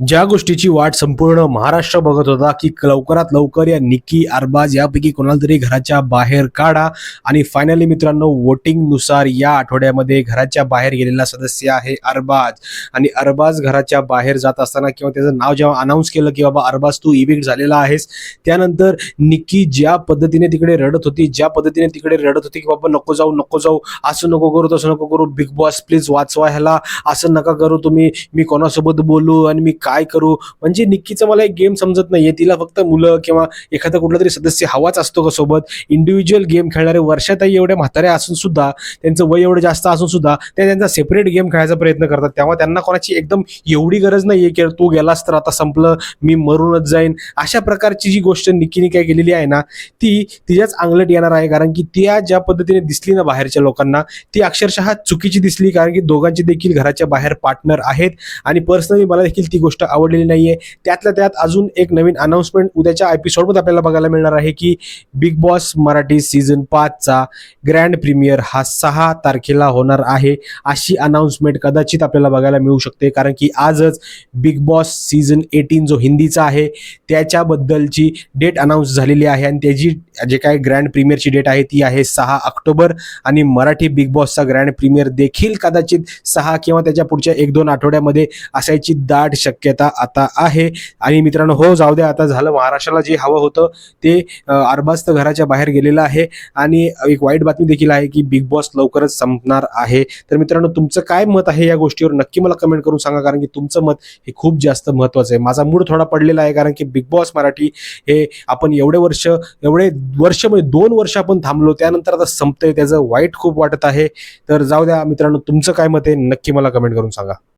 ज्या गोष्टीची वाट संपूर्ण महाराष्ट्र बघत होता की लवकरात लवकर या निकी अरबाज यापैकी कोणाला तरी घराच्या बाहेर काढा. आणि फायनली मित्रांनो वोटिंगनुसार या आठवड्यामध्ये घराच्या बाहेर गेलेला सदस्य आहे अरबाज. आणि अरबाज घराच्या बाहेर जात असताना किंवा त्याचं नाव जेव्हा अनाऊन्स केलं की बाबा अरबाज तू इव्हिक्ट झालेला आहेस त्यानंतर निक्की ज्या पद्धतीने तिकडे रडत होती ज्या पद्धतीने तिकडे रडत होती की बाबा नको जाऊ नको जाऊ असं नको करू तसं नको करू बिग बॉस प्लीज वाचवा ह्याला असं नका करू तुम्ही मी कोणासोबत बोलू आणि मी काय करू? म्हणजे निक्कीचं मला एक गेम समजत नाहीये. तिला फक्त मुलं किंवा एखादा कुठला तरी सदस्य हवाच असतो का सोबत? इंडिव्हिज्युअल गेम खेळणारे वर्षातही एवढ्या म्हाताऱ्या असून सुद्धा त्यांचं वय एवढं जास्त असून सुद्धा ते त्यांचा सेपरेट गेम खेळायचा प्रयत्न करतात. तेव्हा त्यांना कोणाची एकदम एवढी गरज नाहीये की तू गेलास तर आता संपलं मी मरूनच जाईन. अशा प्रकारची जी गोष्ट निक्कीने काय केलेली आहे ना ती तिच्याच अंगलट येणार आहे. कारण की त्या ज्या पद्धतीने दिसली ना बाहेरच्या लोकांना ती अक्षरशः चुकीची दिसली. कारण की दोघांची देखील घराच्या बाहेर पार्टनर आहेत. आणि पर्सनली मला देखील ती गोष्ट आवडलेली नाहीये. त्यातल्या त्यात अजून एक नवीन अनाउन्समेंट उद्याच्या एपिसोडमध्ये आपल्याला बघायला मिळणार आहे की बिग बॉस मराठी सीझन पाचचा ग्रँड प्रीमियर हा सहा तारखेला होणार आहे. अशी अनाऊन्समेंट कदाचित आपल्याला बघायला मिळू शकते. कारण की आजच बिग बॉस सीझन एटीन जो हिंदीचा आहे त्याच्याबद्दलची डेट अनाऊन्स झालेली आहे आणि त्याची जे काय ग्रँड प्रीमियरची डेट आहे ती आहे सहा ऑक्टोबर. आणि मराठी बिग बॉसचा ग्रँड प्रीमियर देखील कदाचित सहा किंवा त्याच्या पुढच्या एक दोन आठवड्यामध्ये असायची दाट शक्यता आता आहे. आणि मित्रांनो हो जाऊ द्या आता झालं महाराष्ट्राला जे हवं होतं ते अरबास्त घराच्या बाहेर गेलेलं आहे. आणि एक वाईट बातमी देखील आहे की बिग बॉस लवकरच संपणार आहे. तर मित्रांनो तुमचं काय मत आहे या गोष्टीवर नक्की मला कमेंट करून सांगा कारण की तुमचं मत हे खूप जास्त महत्वाचं आहे. माझा मूड थोडा पडलेला आहे कारण की बिग बॉस मराठी हे आपण एवढे वर्ष एवढे वर्ष म्हणजे दोन वर्ष आपण थांबलो त्यानंतर आता संपतंय त्याचं वाईट खूप वाटत आहे. तर जाऊ द्या मित्रांनो तुमचं काय मत आहे नक्की मला कमेंट करून सांगा.